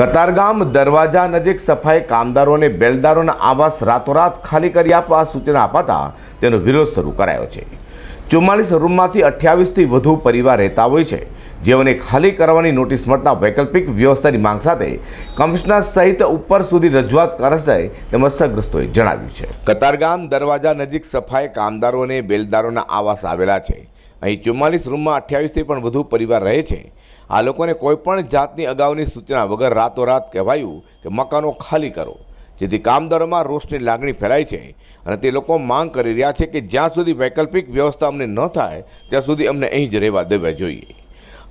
કતારગામ દરવાજા નજીક સફાઈ કામદારોને બેલદારોના આવાસ રાતોરાત ખાલી કરી આપવા સૂચના અપાતા તેનો વિરોધ શરૂ કરાયો છે. ચુમ્માલીસ રૂમમાંથી અઠ્યાવીસથી વધુ પરિવાર રહેતા હોય છે. જેઓને ખાલી કરવાની નોટિસ મળતા વૈકલ્પિક વ્યવસ્થાની માંગ સાથે કમિશનર સહિત ઉપર સુધી રજૂઆત કરશે તેમ અસરગ્રસ્તોએ જણાવ્યું છે. કતારગામ દરવાજા નજીક સફાઈ કામદારોને બેલદારોના આવાસ આવેલા છે. અહીં ચુમ્માલીસ રૂમમાં અઠ્યાવીસથી પણ વધુ પરિવાર રહે છે. આ લોકોને કોઈપણ જાતની અગાઉની સૂચના વગર રાતોરાત કહેવાયું કે મકાનો ખાલી કરો. જેથી કામદારોમાં રોષની લાગણી ફેલાય છે અને તે લોકો માંગ કરી રહ્યા છે કે જ્યાં સુધી વૈકલ્પિક વ્યવસ્થા અમને ન થાય, ત્યાં સુધી અમને અહીં જ રહેવા દેવા જોઈએ.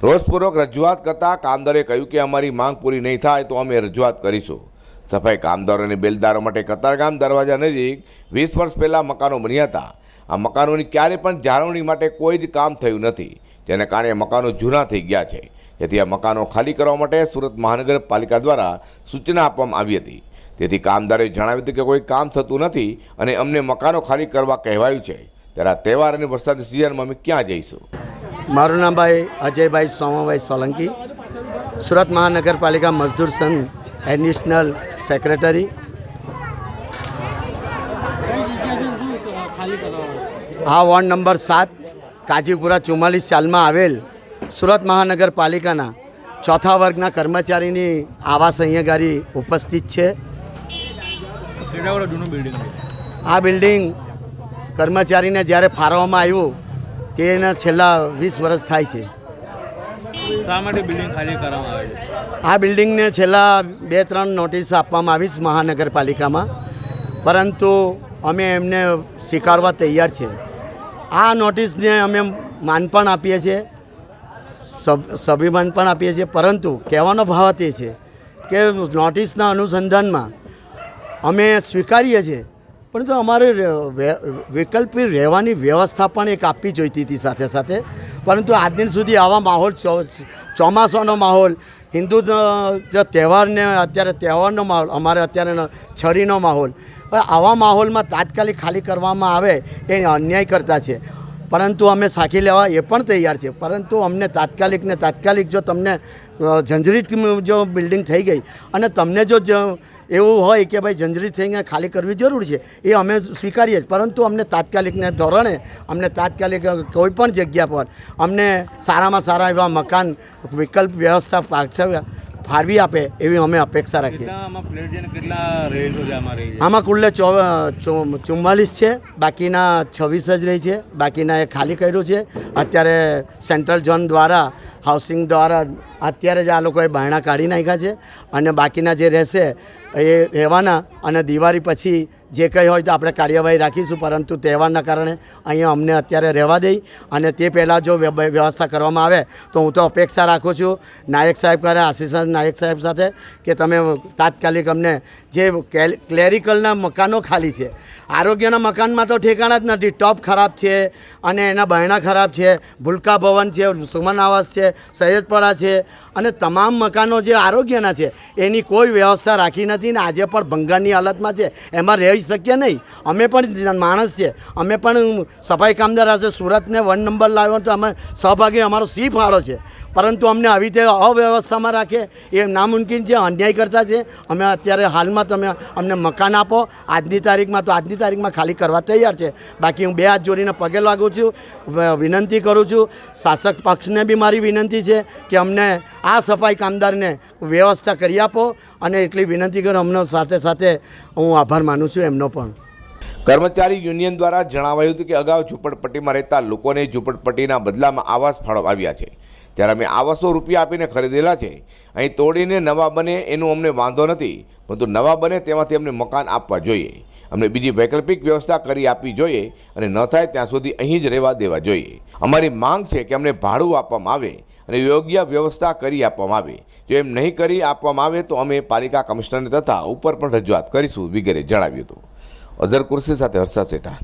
રોષપૂર્વક રજૂઆત કરતાં કામદારે કહ્યું કે અમારી માંગ પૂરી નહીં થાય તો અમે રજૂઆત કરીશું. સફાઈ કામદારો અને બેલદારો માટે કતારગામ દરવાજા નજીક વીસ વર્ષ પહેલાં મકાનો બન્યા હતા. આ મકાનોની ક્યારે પણ જાળવણી માટે કોઈ જ કામ થયું નથી, જેને કારણે મકાનો જૂના થઈ ગયા છે. જેથી આ મકાનો ખાલી કરવા માટે સુરત મહાનગરપાલિકા દ્વારા સૂચના આપવામાં આવી હતી. તેથી કામદારોએ જણાવ્યું હતું કે કોઈ કામ થતું નથી અને અમને મકાનો ખાલી કરવા કહેવાયું છે. ત્યારે આ તહેવાર અને વરસાદની સિઝનમાં અમે ક્યાં જઈશું? મારું નામ ભાઈ અજયભાઈ સોમાભાઈ સોલંકી. સુરત મહાનગરપાલિકા મજદૂર સંઘ એડિશનલ સેક્રેટરી. આ વોર્ડ નંબર સાત, કાજીપુરા ચુમ્માલીસ સાલમાં આવેલ સુરત મહાનગરપાલિકાના ચોથા વર્ગના કર્મચારીની આવાસ અહીંયા ગાડી ઉપસ્થિત છે. આ બિલ્ડિંગ કર્મચારીને જ્યારે ફાળવવામાં આવ્યું તેના છેલ્લા વીસ વર્ષ થાય છે. આવે આ બિલ્ડિંગને છેલ્લા બે ત્રણ નોટિસ આપવામાં આવી છે મહાનગરપાલિકામાં. પરંતુ અમે એમને સ્વીકારવા તૈયાર છે. આ નોટિસને અમે માન પણ આપીએ છીએ. સભિમાન પણ આપીએ છીએ. પરંતુ કહેવાનો ભાવ તે છે કે નોટિસના અનુસંધાનમાં અમે સ્વીકારીએ છીએ. પરંતુ અમારે વૈકલ્પિક રહેવાની વ્યવસ્થા પણ એક આપવી જોઈતી હતી સાથે સાથે. પરંતુ આજ દિન સુધી આવા માહોલ ચોમાસાનો માહોલ હિન્દુ જે તહેવારને અત્યારે તહેવારનો માહોલ, અમારે અત્યારે છરીનો માહોલ આવા માહોલમાં તાત્કાલિક ખાલી કરવામાં આવે એ અન્યાય કરતા છે. પરંતુ અમે સાખી લેવા એ પણ તૈયાર છે પરંતુ અમને તાત્કાલિક ને તાત્કાલિક જો તમને જંજરીત જો બિલ્ડિંગ થઈ ગઈ અને તમને જો એવું હોય કે ભાઈ જંજરીત થઈને ખાલી કરવી જરૂર છે, એ અમે સ્વીકારીએ પરંતુ અમને તાત્કાલિકને ધોરણે, અમને તાત્કાલિક કોઈ પણ જગ્યા પર અમને સારામાં સારા એવા મકાન, વિકલ્પ, વ્યવસ્થા પાછળ ફાળવી આપે એવી અમે અપેક્ષા રાખીએ છીએ. આમાં કુલ્લે ચુમ્માલીસ છે. બાકીના છવ્વીસ જ રહી છે. બાકીના એ ખાલી કર્યું છે. અત્યારે સેન્ટ્રલ ઝોન દ્વારા હાઉસિંગ દ્વારા અત્યારે જ આ લોકોએ બાયણા કાઢી નાખ્યા છે. અને બાકીના જે રહેશે એ રહેવાના અને દિવાળી પછી જે કંઈ હોય તો આપણે કાર્યવાહી રાખીશું, પરંતુ તહેવારના કારણે અહીંયા અમને અત્યારે રહેવા દઈ અને તે પહેલાં જો વ્ય- વ્યવસ્થા કરવામાં આવે તો હું તો અપેક્ષા રાખું છું નાયક સાહેબ કરે આસિસ્ટન્ટ નાયક સાહેબ સાથે કે તમે તાત્કાલિક અમને જે ક્લેરિકલના મકાનો ખાલી છે. આરોગ્યના મકાનમાં તો ઠેકાણા જ નથી. ટોપ ખરાબ છે અને એના બહેણા ખરાબ છે. ભૂલકા ભવન છે સુમન આવાસ છે સૈયદપરા છે અને તમામ મકાનો જે આરોગ્યના છે, એની કોઈ વ્યવસ્થા રાખી નથી ને આજે પણ ભંગારની હાલતમાં છે. એમાં રહી શકીએ નહીં. અમે પણ માણસ છે. અમે પણ સફાઈ કામદાર હશે સુરતને વન નંબર લાવ્યો તો અમે સહભાગી અમારો સી ફાળો છે? પરંતુ અમને આવી રીતે અવ્યવસ્થામાં રાખે એ નામુમકિન છે અન્યાય કરતા છે, અમે અત્યારે હાલમાં તમે અમને મકાન આપો, આજની તારીખમાં તો આજની તારીખમાં ખાલી કરવા તૈયાર છે. બાકી હું બે હાથ જોડીને પગે લાગું છું વિનંતી કરું છું, શાસક પક્ષને બી મારી વિનંતી છે કે અમને આ સફાઈ કામદારને વ્યવસ્થા કરી આપો અને એટલી વિનંતી કરું, અમને સાથે સાથે હું આભાર માનું છું એમનો પણ. કર્મચારી યુનિયન દ્વારા જણાવાયું હતું કે અગાઉ ઝૂંપડપટ્ટીમાં રહેતા લોકોને ઝૂંપડપટ્ટીના બદલામાં આવાસ ફાળો આવ્યા છે. ત્યારે અમે આવાસો રૂપિયા આપીને ખરીદેલા છે, અહીં તોડીને નવા બને એનું અમને વાંધો નથી, પરંતુ નવા બને તેમાંથી અમને મકાન આપવા જોઈએ. અમને બીજી વૈકલ્પિક વ્યવસ્થા કરી આપવી જોઈએ અને ન થાય ત્યાં સુધી અહીં જ રહેવા દેવા જોઈએ. અમારી માંગ છે કે અમને ભાડું આપવામાં આવે અને યોગ્ય વ્યવસ્થા કરી આપવામાં આવે. જો એમ નહીં કરી આપવામાં આવે તો અમે પાલિકા કમિશનરને તથા ઉપર પણ રજૂઆત કરીશું, વગેરે જણાવ્યું હતું. અઝર કુર્સી સાથે હર્ષદ સેઠા